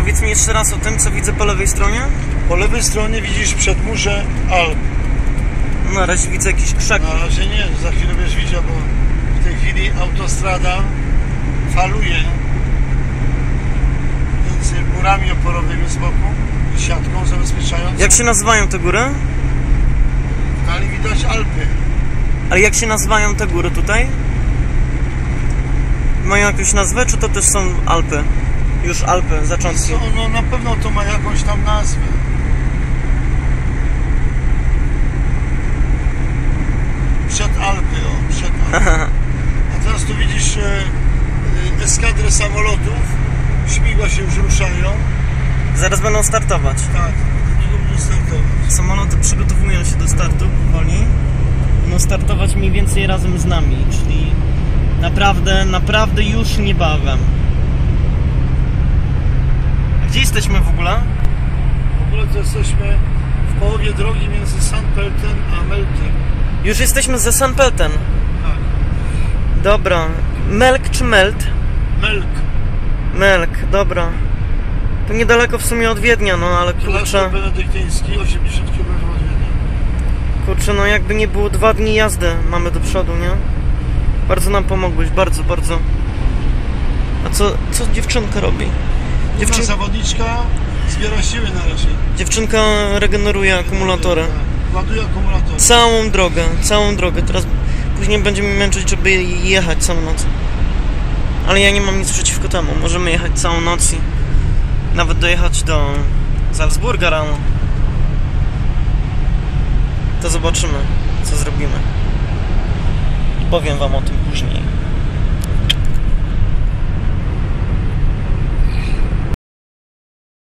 Powiedz mi jeszcze raz o tym, co widzę po lewej stronie. Po lewej stronie widzisz przedmurze Alp. Na razie widzę jakieś krzaki. Na razie nie, za chwilę będziesz widział, bo w tej chwili autostrada faluje między murami oporowymi z boku i siatką zabezpieczającą. Jak się nazywają te góry? W dali widać Alpy. Ale jak się nazywają te góry tutaj? Mają jakąś nazwę, czy to też są Alpy? Już Alpy, zaczątki. Co, no na pewno to ma jakąś tam nazwę. Przed Alpy, o, przed Alpy. A teraz tu widzisz e, e, eskadrę samolotów. Śmigła się już ruszają. Zaraz będą startować. Tak, lubię startować. Samoloty przygotowują się do startu powoli. Będą startować mniej więcej razem z nami, czyli naprawdę, naprawdę już niebawem. Gdzie jesteśmy w ogóle? W ogóle to jesteśmy w połowie drogi między St. Pölten a Meltem. Już jesteśmy ze St. Pölten. Tak. Dobra. Melk czy Melt? Melk. Melk, dobra. To niedaleko w sumie od Wiednia, no ale kurczę, benedyktyński, 80 km od Wiednia. kurczę, no jakby nie było dwa dni jazdy mamy do przodu, nie? Bardzo nam pomogłeś, bardzo, bardzo. A co, co dziewczynka robi? Dziewczyn... Zawodniczka zbiera siły na razie. Dziewczynka regeneruje akumulatory. Tak, Ładuje akumulator. Całą drogę, całą drogę. Teraz później będziemy męczyć, żeby jechać całą noc. Ale ja nie mam nic przeciwko temu. Możemy jechać całą noc i nawet dojechać do Salzburga rano. To zobaczymy, co zrobimy. I powiem wam o tym później.